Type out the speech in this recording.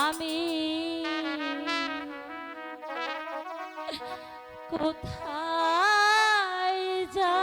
আমি কোথায় যা